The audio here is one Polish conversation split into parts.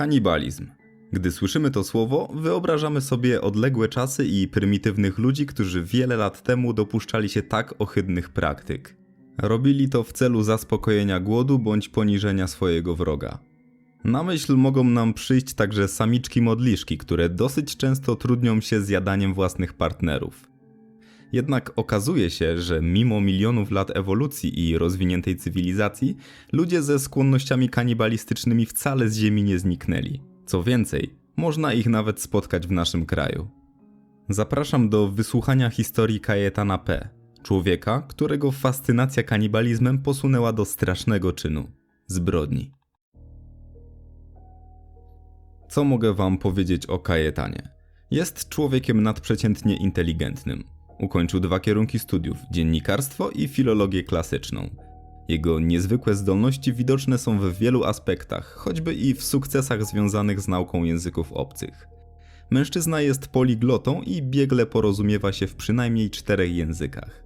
Kanibalizm. Gdy słyszymy to słowo, wyobrażamy sobie odległe czasy i prymitywnych ludzi, którzy wiele lat temu dopuszczali się tak ohydnych praktyk. Robili to w celu zaspokojenia głodu bądź poniżenia swojego wroga. Na myśl mogą nam przyjść także samiczki modliszki, które dosyć często trudnią się z jadaniem własnych partnerów. Jednak okazuje się, że mimo milionów lat ewolucji i rozwiniętej cywilizacji, ludzie ze skłonnościami kanibalistycznymi wcale z Ziemi nie zniknęli. Co więcej, można ich nawet spotkać w naszym kraju. Zapraszam do wysłuchania historii Kajetana P., człowieka, którego fascynacja kanibalizmem posunęła do strasznego czynu zbrodni. Co mogę wam powiedzieć o Kajetanie? Jest człowiekiem nadprzeciętnie inteligentnym. Ukończył dwa kierunki studiów: dziennikarstwo i filologię klasyczną. Jego niezwykłe zdolności widoczne są w wielu aspektach, choćby i w sukcesach związanych z nauką języków obcych. Mężczyzna jest poliglotą i biegle porozumiewa się w przynajmniej czterech językach.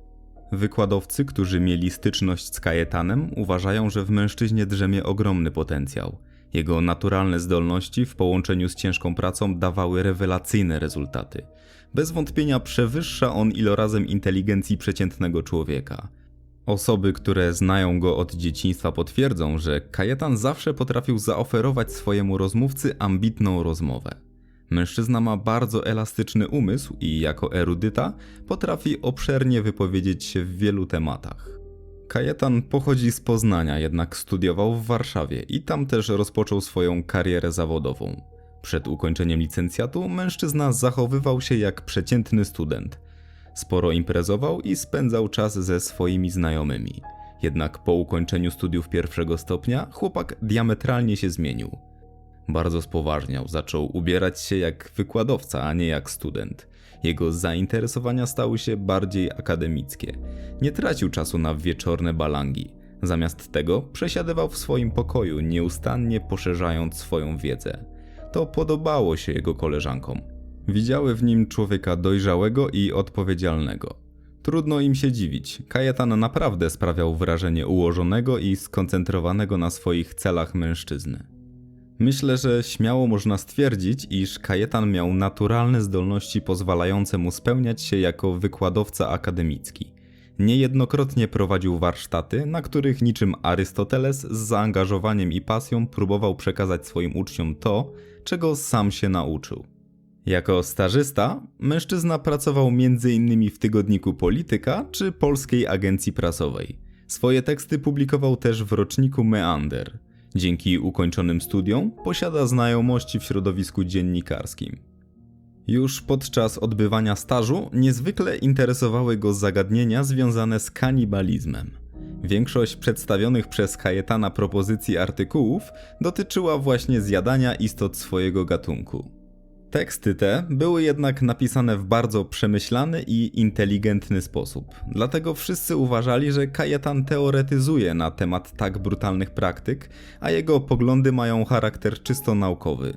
Wykładowcy, którzy mieli styczność z Kajetanem, uważają, że w mężczyźnie drzemie ogromny potencjał. Jego naturalne zdolności w połączeniu z ciężką pracą dawały rewelacyjne rezultaty. Bez wątpienia przewyższa on ilorazem inteligencji przeciętnego człowieka. Osoby, które znają go od dzieciństwa potwierdzą, że Kajetan zawsze potrafił zaoferować swojemu rozmówcy ambitną rozmowę. Mężczyzna ma bardzo elastyczny umysł i jako erudyta potrafi obszernie wypowiedzieć się w wielu tematach. Kajetan pochodzi z Poznania, jednak studiował w Warszawie i tam też rozpoczął swoją karierę zawodową. Przed ukończeniem licencjatu mężczyzna zachowywał się jak przeciętny student. Sporo imprezował i spędzał czas ze swoimi znajomymi. Jednak po ukończeniu studiów pierwszego stopnia chłopak diametralnie się zmienił. Bardzo spoważniał, zaczął ubierać się jak wykładowca, a nie jak student. Jego zainteresowania stały się bardziej akademickie. Nie tracił czasu na wieczorne balangi. Zamiast tego przesiadywał w swoim pokoju, nieustannie poszerzając swoją wiedzę. To podobało się jego koleżankom. Widziały w nim człowieka dojrzałego i odpowiedzialnego. Trudno im się dziwić. Kajetan naprawdę sprawiał wrażenie ułożonego i skoncentrowanego na swoich celach mężczyzny. Myślę, że śmiało można stwierdzić, iż Kajetan miał naturalne zdolności pozwalające mu spełniać się jako wykładowca akademicki. Niejednokrotnie prowadził warsztaty, na których niczym Arystoteles z zaangażowaniem i pasją próbował przekazać swoim uczniom to, czego sam się nauczył. Jako stażysta, mężczyzna pracował m.in. w tygodniku Polityka czy Polskiej Agencji Prasowej. Swoje teksty publikował też w roczniku Meander. Dzięki ukończonym studiom posiada znajomości w środowisku dziennikarskim. Już podczas odbywania stażu niezwykle interesowały go zagadnienia związane z kanibalizmem. Większość przedstawionych przez Kajetana propozycji artykułów dotyczyła właśnie zjadania istot swojego gatunku. Teksty te były jednak napisane w bardzo przemyślany i inteligentny sposób, dlatego wszyscy uważali, że Kajetan teoretyzuje na temat tak brutalnych praktyk, a jego poglądy mają charakter czysto naukowy.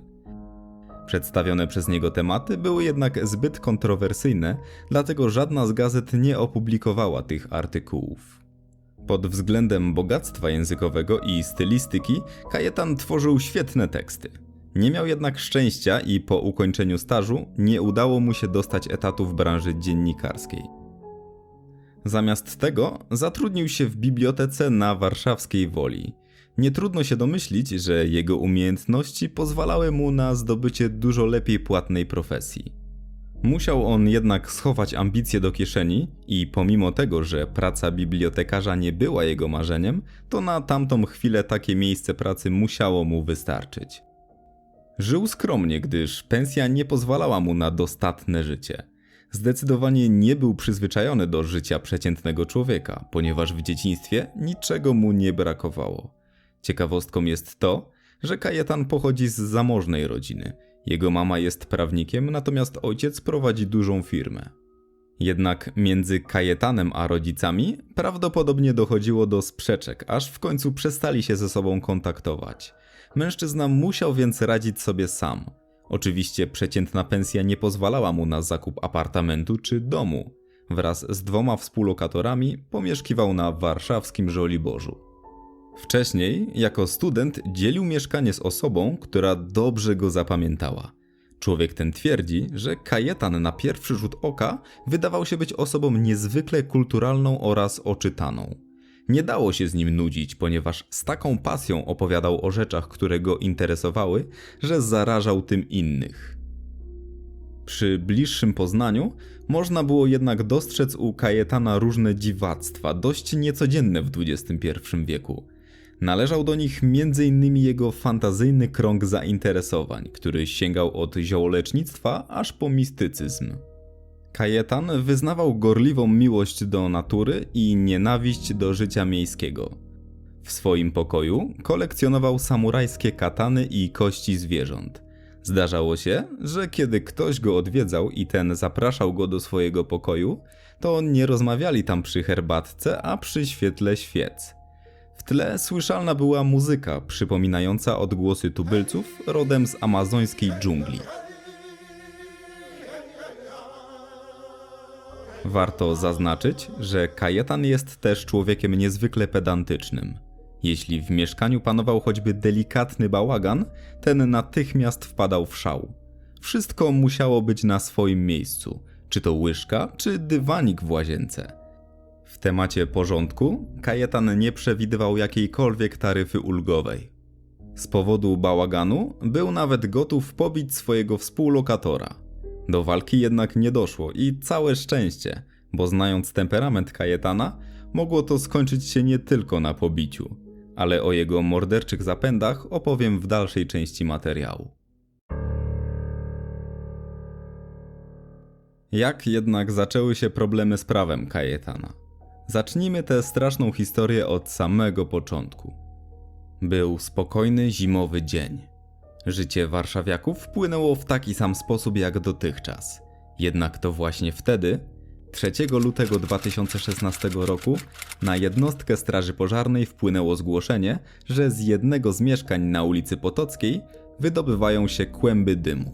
Przedstawione przez niego tematy były jednak zbyt kontrowersyjne, dlatego żadna z gazet nie opublikowała tych artykułów. Pod względem bogactwa językowego i stylistyki, Kajetan tworzył świetne teksty. Nie miał jednak szczęścia i po ukończeniu stażu nie udało mu się dostać etatu w branży dziennikarskiej. Zamiast tego zatrudnił się w bibliotece na warszawskiej Woli. Nie trudno się domyślić, że jego umiejętności pozwalały mu na zdobycie dużo lepiej płatnej profesji. Musiał on jednak schować ambicje do kieszeni i pomimo tego, że praca bibliotekarza nie była jego marzeniem, to na tamtą chwilę takie miejsce pracy musiało mu wystarczyć. Żył skromnie, gdyż pensja nie pozwalała mu na dostatne życie. Zdecydowanie nie był przyzwyczajony do życia przeciętnego człowieka, ponieważ w dzieciństwie niczego mu nie brakowało. Ciekawostką jest to, że Kajetan pochodzi z zamożnej rodziny. Jego mama jest prawnikiem, natomiast ojciec prowadzi dużą firmę. Jednak między Kajetanem a rodzicami prawdopodobnie dochodziło do sprzeczek, aż w końcu przestali się ze sobą kontaktować. Mężczyzna musiał więc radzić sobie sam. Oczywiście przeciętna pensja nie pozwalała mu na zakup apartamentu czy domu. Wraz z dwoma współlokatorami pomieszkiwał na warszawskim Żoliborzu. Wcześniej, jako student, dzielił mieszkanie z osobą, która dobrze go zapamiętała. Człowiek ten twierdzi, że Kajetan na pierwszy rzut oka wydawał się być osobą niezwykle kulturalną oraz oczytaną. Nie dało się z nim nudzić, ponieważ z taką pasją opowiadał o rzeczach, które go interesowały, że zarażał tym innych. Przy bliższym poznaniu można było jednak dostrzec u Kajetana różne dziwactwa, dość niecodzienne w XXI wieku. Należał do nich m.in. jego fantazyjny krąg zainteresowań, który sięgał od ziołolecznictwa aż po mistycyzm. Kajetan wyznawał gorliwą miłość do natury i nienawiść do życia miejskiego. W swoim pokoju kolekcjonował samurajskie katany i kości zwierząt. Zdarzało się, że kiedy ktoś go odwiedzał i ten zapraszał go do swojego pokoju, to nie rozmawiali tam przy herbatce, a przy świetle świec. W tle słyszalna była muzyka przypominająca odgłosy tubylców rodem z amazońskiej dżungli. Warto zaznaczyć, że Kajetan jest też człowiekiem niezwykle pedantycznym. Jeśli w mieszkaniu panował choćby delikatny bałagan, ten natychmiast wpadał w szał. Wszystko musiało być na swoim miejscu, czy to łyżka, czy dywanik w łazience. W temacie porządku Kajetan nie przewidywał jakiejkolwiek taryfy ulgowej. Z powodu bałaganu był nawet gotów pobić swojego współlokatora. Do walki jednak nie doszło i całe szczęście, bo znając temperament Kajetana, mogło to skończyć się nie tylko na pobiciu, ale o jego morderczych zapędach opowiem w dalszej części materiału. Jak jednak zaczęły się problemy z prawem Kajetana? Zacznijmy tę straszną historię od samego początku. Był spokojny zimowy dzień. Życie warszawiaków wpłynęło w taki sam sposób jak dotychczas. Jednak to właśnie wtedy, 3 lutego 2016 roku, na jednostkę Straży Pożarnej wpłynęło zgłoszenie, że z jednego z mieszkań na ulicy Potockiej wydobywają się kłęby dymu.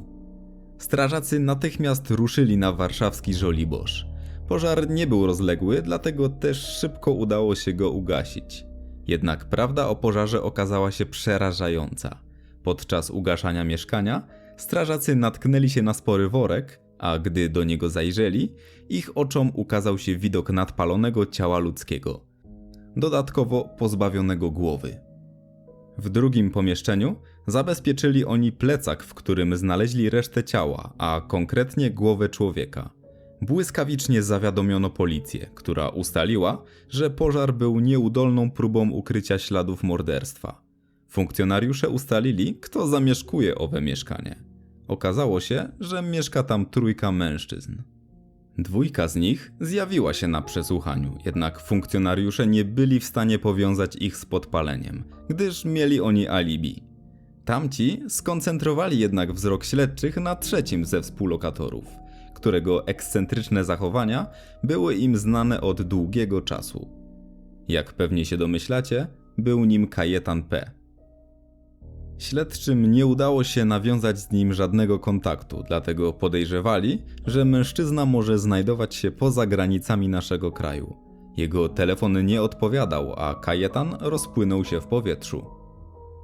Strażacy natychmiast ruszyli na warszawski Żoliborz. Pożar nie był rozległy, dlatego też szybko udało się go ugasić. Jednak prawda o pożarze okazała się przerażająca. Podczas ugaszania mieszkania strażacy natknęli się na spory worek, a gdy do niego zajrzeli, ich oczom ukazał się widok nadpalonego ciała ludzkiego. Dodatkowo pozbawionego głowy. W drugim pomieszczeniu zabezpieczyli oni plecak, w którym znaleźli resztę ciała, a konkretnie głowę człowieka. Błyskawicznie zawiadomiono policję, która ustaliła, że pożar był nieudolną próbą ukrycia śladów morderstwa. Funkcjonariusze ustalili, kto zamieszkuje owe mieszkanie. Okazało się, że mieszka tam trójka mężczyzn. Dwójka z nich zjawiła się na przesłuchaniu, jednak funkcjonariusze nie byli w stanie powiązać ich z podpaleniem, gdyż mieli oni alibi. Tamci skoncentrowali jednak wzrok śledczych na trzecim ze współlokatorów – którego ekscentryczne zachowania były im znane od długiego czasu. Jak pewnie się domyślacie, był nim Kajetan P. Śledczym nie udało się nawiązać z nim żadnego kontaktu, dlatego podejrzewali, że mężczyzna może znajdować się poza granicami naszego kraju. Jego telefon nie odpowiadał, a Kajetan rozpłynął się w powietrzu.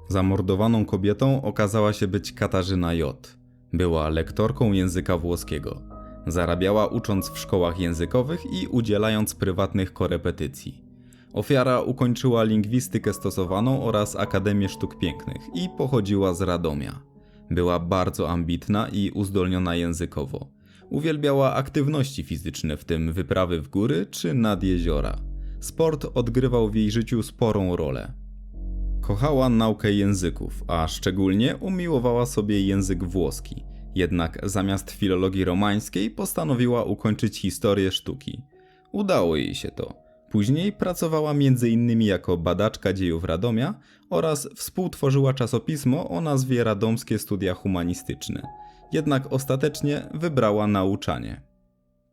Zamordowaną kobietą okazała się być Katarzyna J. Była lektorką języka włoskiego. Zarabiała ucząc w szkołach językowych i udzielając prywatnych korepetycji. Ofiara ukończyła lingwistykę stosowaną oraz Akademię Sztuk Pięknych i pochodziła z Radomia. Była bardzo ambitna i uzdolniona językowo. Uwielbiała aktywności fizyczne, w tym wyprawy w góry czy nad jeziora. Sport odgrywał w jej życiu sporą rolę. Kochała naukę języków, a szczególnie umiłowała sobie język włoski – jednak zamiast filologii romańskiej postanowiła ukończyć historię sztuki. Udało jej się to. Później pracowała m.in. jako badaczka dziejów Radomia oraz współtworzyła czasopismo o nazwie Radomskie Studia Humanistyczne. Jednak ostatecznie wybrała nauczanie.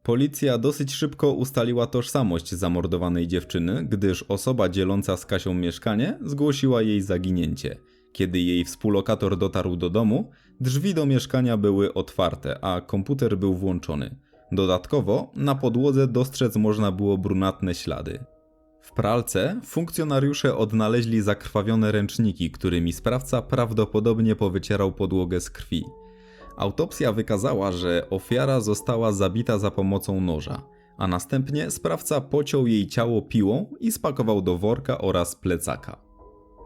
Policja dosyć szybko ustaliła tożsamość zamordowanej dziewczyny, gdyż osoba dzieląca z Kasią mieszkanie zgłosiła jej zaginięcie. Kiedy jej współlokator dotarł do domu, Drzwi do mieszkania były otwarte, a komputer był włączony. Dodatkowo na podłodze dostrzec można było brunatne ślady. W pralce funkcjonariusze odnaleźli zakrwawione ręczniki, którymi sprawca prawdopodobnie powycierał podłogę z krwi. Autopsja wykazała, że ofiara została zabita za pomocą noża, a następnie sprawca pociął jej ciało piłą i spakował do worka oraz plecaka.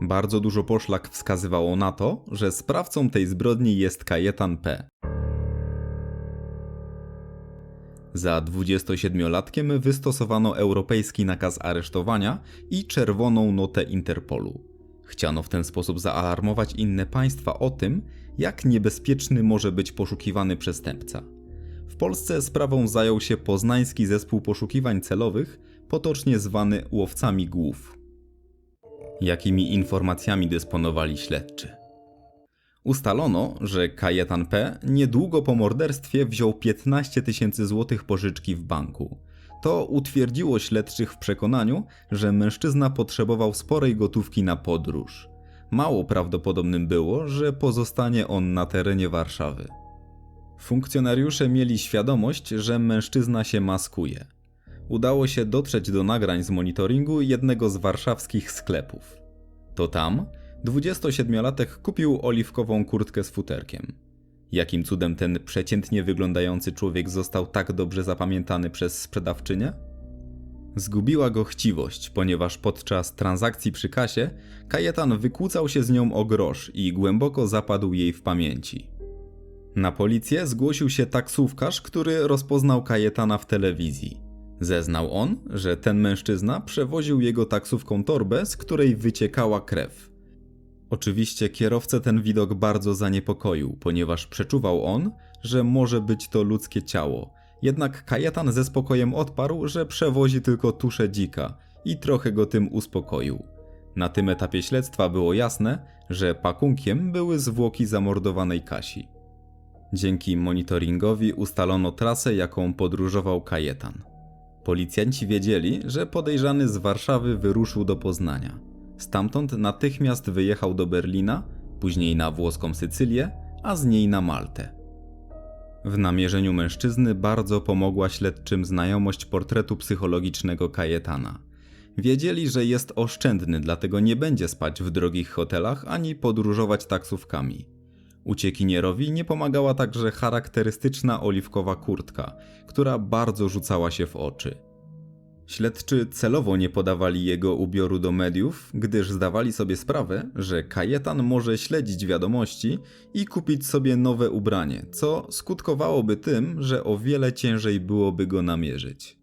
Bardzo dużo poszlak wskazywało na to, że sprawcą tej zbrodni jest Kajetan P. Za 27-latkiem wystosowano europejski nakaz aresztowania i czerwoną notę Interpolu. Chciano w ten sposób zaalarmować inne państwa o tym, jak niebezpieczny może być poszukiwany przestępca. W Polsce sprawą zajął się poznański zespół poszukiwań celowych, potocznie zwany łowcami głów. Jakimi informacjami dysponowali śledczy? Ustalono, że Kajetan P. niedługo po morderstwie wziął 15 tysięcy złotych pożyczki w banku. To utwierdziło śledczych w przekonaniu, że mężczyzna potrzebował sporej gotówki na podróż. Mało prawdopodobnym było, że pozostanie on na terenie Warszawy. Funkcjonariusze mieli świadomość, że mężczyzna się maskuje. Udało się dotrzeć do nagrań z monitoringu jednego z warszawskich sklepów. To tam 27-latek kupił oliwkową kurtkę z futerkiem. Jakim cudem ten przeciętnie wyglądający człowiek został tak dobrze zapamiętany przez sprzedawczynię? Zgubiła go chciwość, ponieważ podczas transakcji przy kasie Kajetan wykłócał się z nią o grosz i głęboko zapadł jej w pamięci. Na policję zgłosił się taksówkarz, który rozpoznał Kajetana w telewizji. Zeznał on, że ten mężczyzna przewoził jego taksówką torbę, z której wyciekała krew. Oczywiście kierowcę ten widok bardzo zaniepokoił, ponieważ przeczuwał on, że może być to ludzkie ciało. Jednak Kajetan ze spokojem odparł, że przewozi tylko tuszę dzika i trochę go tym uspokoił. Na tym etapie śledztwa było jasne, że pakunkiem były zwłoki zamordowanej Kasi. Dzięki monitoringowi ustalono trasę, jaką podróżował Kajetan. Policjanci wiedzieli, że podejrzany z Warszawy wyruszył do Poznania. Stamtąd natychmiast wyjechał do Berlina, później na włoską Sycylię, a z niej na Maltę. W namierzeniu mężczyzny bardzo pomogła śledczym znajomość portretu psychologicznego Kajetana. Wiedzieli, że jest oszczędny, dlatego nie będzie spać w drogich hotelach ani podróżować taksówkami. Uciekinierowi nie pomagała także charakterystyczna oliwkowa kurtka, która bardzo rzucała się w oczy. Śledczy celowo nie podawali jego ubioru do mediów, gdyż zdawali sobie sprawę, że Kajetan może śledzić wiadomości i kupić sobie nowe ubranie, co skutkowałoby tym, że o wiele ciężej byłoby go namierzyć.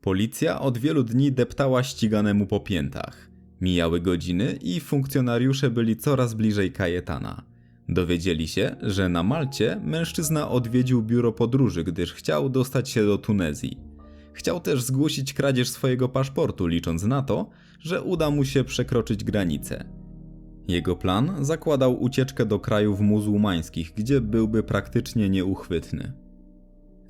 Policja od wielu dni deptała ściganemu po piętach. Mijały godziny i funkcjonariusze byli coraz bliżej Kajetana. Dowiedzieli się, że na Malcie mężczyzna odwiedził biuro podróży, gdyż chciał dostać się do Tunezji. Chciał też zgłosić kradzież swojego paszportu, licząc na to, że uda mu się przekroczyć granicę. Jego plan zakładał ucieczkę do krajów muzułmańskich, gdzie byłby praktycznie nieuchwytny.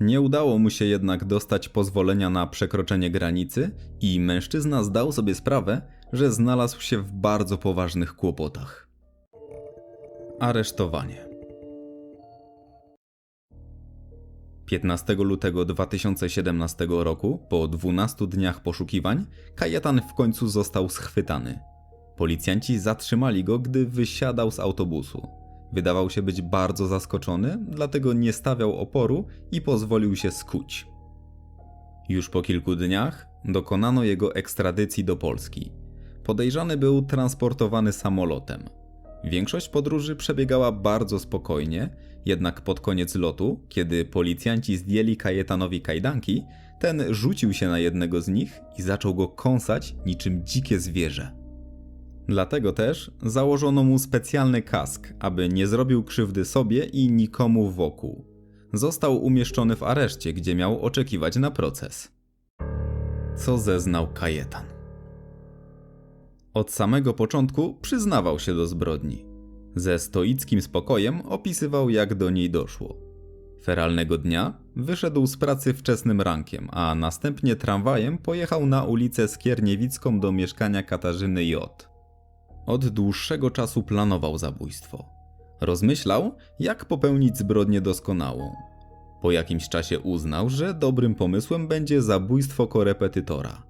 Nie udało mu się jednak dostać pozwolenia na przekroczenie granicy i mężczyzna zdał sobie sprawę, że znalazł się w bardzo poważnych kłopotach. Aresztowanie. 15 lutego 2017 roku, po 12 dniach poszukiwań, Kajetan w końcu został schwytany. Policjanci zatrzymali go, gdy wysiadał z autobusu. Wydawał się być bardzo zaskoczony, dlatego nie stawiał oporu i pozwolił się skuć. Już po kilku dniach dokonano jego ekstradycji do Polski. Podejrzany był transportowany samolotem. Większość podróży przebiegała bardzo spokojnie, jednak pod koniec lotu, kiedy policjanci zdjęli Kajetanowi kajdanki, ten rzucił się na jednego z nich i zaczął go kąsać niczym dzikie zwierzę. Dlatego też założono mu specjalny kask, aby nie zrobił krzywdy sobie i nikomu wokół. Został umieszczony w areszcie, gdzie miał oczekiwać na proces. Co zeznał Kajetan? Od samego początku przyznawał się do zbrodni. Ze stoickim spokojem opisywał, jak do niej doszło. Feralnego dnia wyszedł z pracy wczesnym rankiem, a następnie tramwajem pojechał na ulicę Skierniewicką do mieszkania Katarzyny J. Od dłuższego czasu planował zabójstwo. Rozmyślał, jak popełnić zbrodnię doskonałą. Po jakimś czasie uznał, że dobrym pomysłem będzie zabójstwo korepetytora –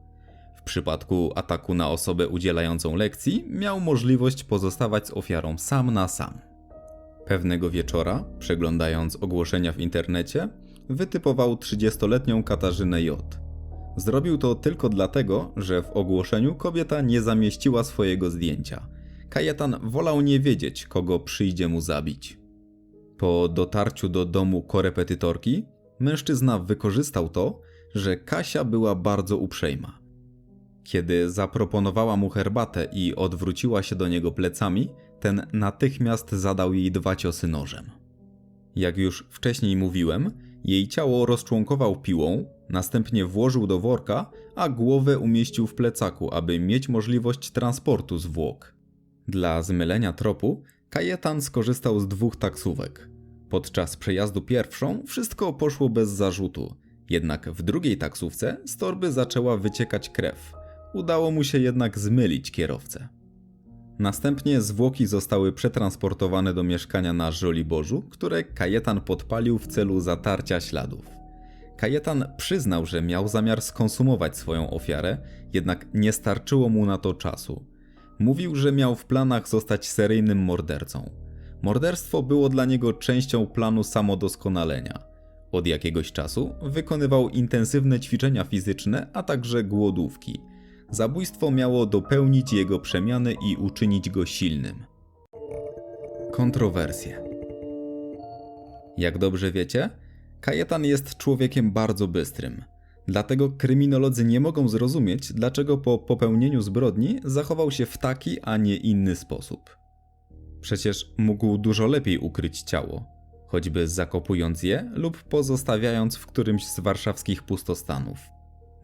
przypadku ataku na osobę udzielającą lekcji, miał możliwość pozostawać z ofiarą sam na sam. Pewnego wieczora, przeglądając ogłoszenia w internecie, wytypował 30-letnią Katarzynę J. Zrobił to tylko dlatego, że w ogłoszeniu kobieta nie zamieściła swojego zdjęcia. Kajetan wolał nie wiedzieć, kogo przyjdzie mu zabić. Po dotarciu do domu korepetytorki, mężczyzna wykorzystał to, że Kasia była bardzo uprzejma. Kiedy zaproponowała mu herbatę i odwróciła się do niego plecami, ten natychmiast zadał jej dwa ciosy nożem. Jak już wcześniej mówiłem, jej ciało rozczłonkował piłą, następnie włożył do worka, a głowę umieścił w plecaku, aby mieć możliwość transportu zwłok. Dla zmylenia tropu, Kajetan skorzystał z dwóch taksówek. Podczas przejazdu pierwszą wszystko poszło bez zarzutu, jednak w drugiej taksówce z torby zaczęła wyciekać krew. Udało mu się jednak zmylić kierowcę. Następnie zwłoki zostały przetransportowane do mieszkania na Żoliborzu, które Kajetan podpalił w celu zatarcia śladów. Kajetan przyznał, że miał zamiar skonsumować swoją ofiarę, jednak nie starczyło mu na to czasu. Mówił, że miał w planach zostać seryjnym mordercą. Morderstwo było dla niego częścią planu samodoskonalenia. Od jakiegoś czasu wykonywał intensywne ćwiczenia fizyczne, a także głodówki. Zabójstwo miało dopełnić jego przemiany i uczynić go silnym. Kontrowersje. Jak dobrze wiecie, Kajetan jest człowiekiem bardzo bystrym. Dlatego kryminolodzy nie mogą zrozumieć, dlaczego po popełnieniu zbrodni zachował się w taki, a nie inny sposób. Przecież mógł dużo lepiej ukryć ciało, choćby zakopując je lub pozostawiając w którymś z warszawskich pustostanów.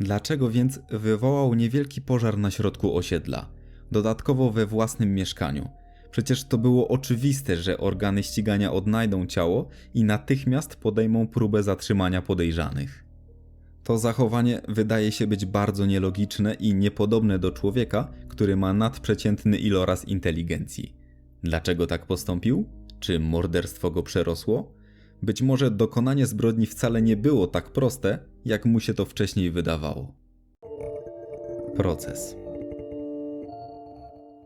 Dlaczego więc wywołał niewielki pożar na środku osiedla, dodatkowo we własnym mieszkaniu? Przecież to było oczywiste, że organy ścigania odnajdą ciało i natychmiast podejmą próbę zatrzymania podejrzanych. To zachowanie wydaje się być bardzo nielogiczne i niepodobne do człowieka, który ma nadprzeciętny iloraz inteligencji. Dlaczego tak postąpił? Czy morderstwo go przerosło? Być może dokonanie zbrodni wcale nie było tak proste, jak mu się to wcześniej wydawało. Proces.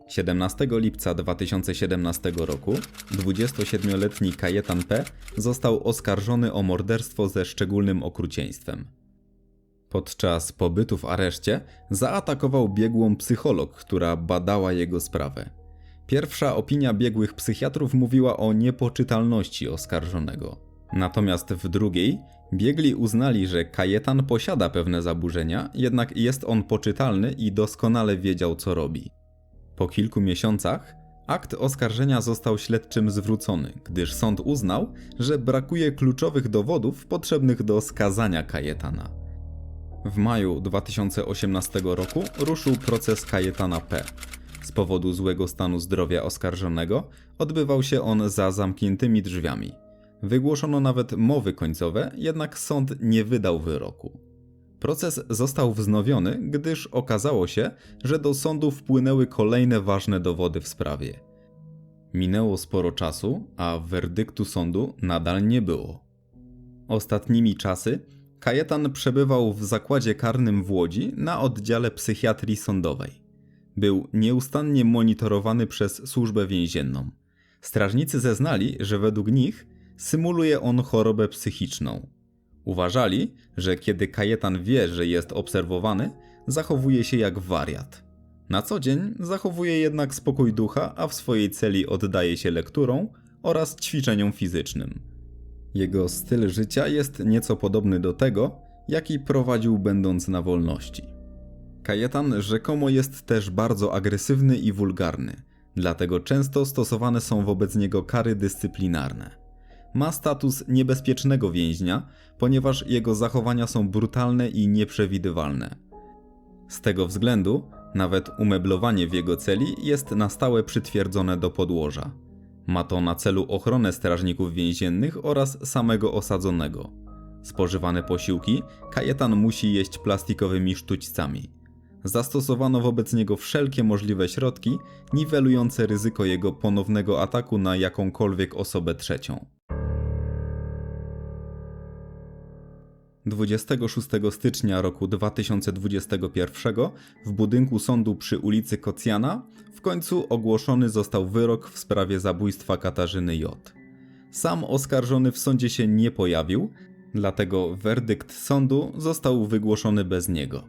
17 lipca 2017 roku 27-letni Kajetan P. został oskarżony o morderstwo ze szczególnym okrucieństwem. Podczas pobytu w areszcie zaatakował biegłą psycholog, która badała jego sprawę. Pierwsza opinia biegłych psychiatrów mówiła o niepoczytalności oskarżonego. Natomiast w drugiej biegli uznali, że Kajetan posiada pewne zaburzenia, jednak jest on poczytalny i doskonale wiedział co robi. Po kilku miesiącach akt oskarżenia został śledczym zwrócony, gdyż sąd uznał, że brakuje kluczowych dowodów potrzebnych do skazania Kajetana. W maju 2018 roku ruszył proces Kajetana P. Z powodu złego stanu zdrowia oskarżonego odbywał się on za zamkniętymi drzwiami. Wygłoszono nawet mowy końcowe, jednak sąd nie wydał wyroku. Proces został wznowiony, gdyż okazało się, że do sądu wpłynęły kolejne ważne dowody w sprawie. Minęło sporo czasu, a werdyktu sądu nadal nie było. Ostatnimi czasy Kajetan przebywał w zakładzie karnym w Łodzi na oddziale psychiatrii sądowej. Był nieustannie monitorowany przez służbę więzienną. Strażnicy zeznali, że według nich symuluje on chorobę psychiczną. Uważali, że kiedy Kajetan wie, że jest obserwowany, zachowuje się jak wariat. Na co dzień zachowuje jednak spokój ducha, a w swojej celi oddaje się lekturom oraz ćwiczeniom fizycznym. Jego styl życia jest nieco podobny do tego, jaki prowadził będąc na wolności. Kajetan rzekomo jest też bardzo agresywny i wulgarny, dlatego często stosowane są wobec niego kary dyscyplinarne. Ma status niebezpiecznego więźnia, ponieważ jego zachowania są brutalne i nieprzewidywalne. Z tego względu nawet umeblowanie w jego celi jest na stałe przytwierdzone do podłoża. Ma to na celu ochronę strażników więziennych oraz samego osadzonego. Spożywane posiłki Kajetan musi jeść plastikowymi sztućcami. Zastosowano wobec niego wszelkie możliwe środki, niwelujące ryzyko jego ponownego ataku na jakąkolwiek osobę trzecią. 26 stycznia roku 2021 w budynku sądu przy ulicy Kocjana w końcu ogłoszony został wyrok w sprawie zabójstwa Katarzyny J. Sam oskarżony w sądzie się nie pojawił, dlatego werdykt sądu został wygłoszony bez niego.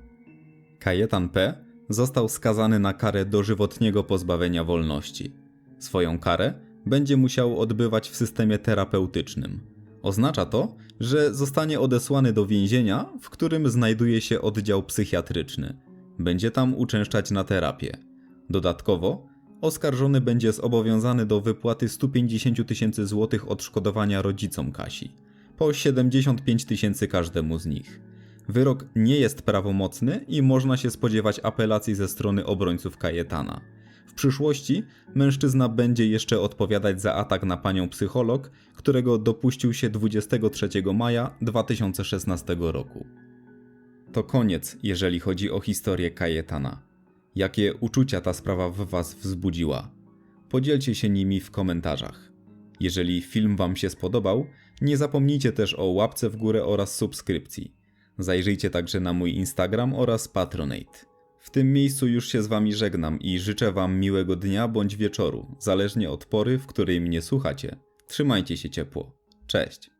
Kajetan P. został skazany na karę dożywotniego pozbawienia wolności. Swoją karę będzie musiał odbywać w systemie terapeutycznym. Oznacza to, że zostanie odesłany do więzienia, w którym znajduje się oddział psychiatryczny. Będzie tam uczęszczać na terapię. Dodatkowo, oskarżony będzie zobowiązany do wypłaty 150 tysięcy złotych odszkodowania rodzicom Kasi, po 75 tysięcy każdemu z nich. Wyrok nie jest prawomocny i można się spodziewać apelacji ze strony obrońców Kajetana. W przyszłości mężczyzna będzie jeszcze odpowiadać za atak na panią psycholog, którego dopuścił się 23 maja 2016 roku. To koniec, jeżeli chodzi o historię Kajetana. Jakie uczucia ta sprawa w Was wzbudziła? Podzielcie się nimi w komentarzach. Jeżeli film Wam się spodobał, nie zapomnijcie też o łapce w górę oraz subskrypcji. Zajrzyjcie także na mój Instagram oraz Patronate. W tym miejscu już się z Wami żegnam i życzę Wam miłego dnia bądź wieczoru, zależnie od pory, w której mnie słuchacie. Trzymajcie się ciepło. Cześć.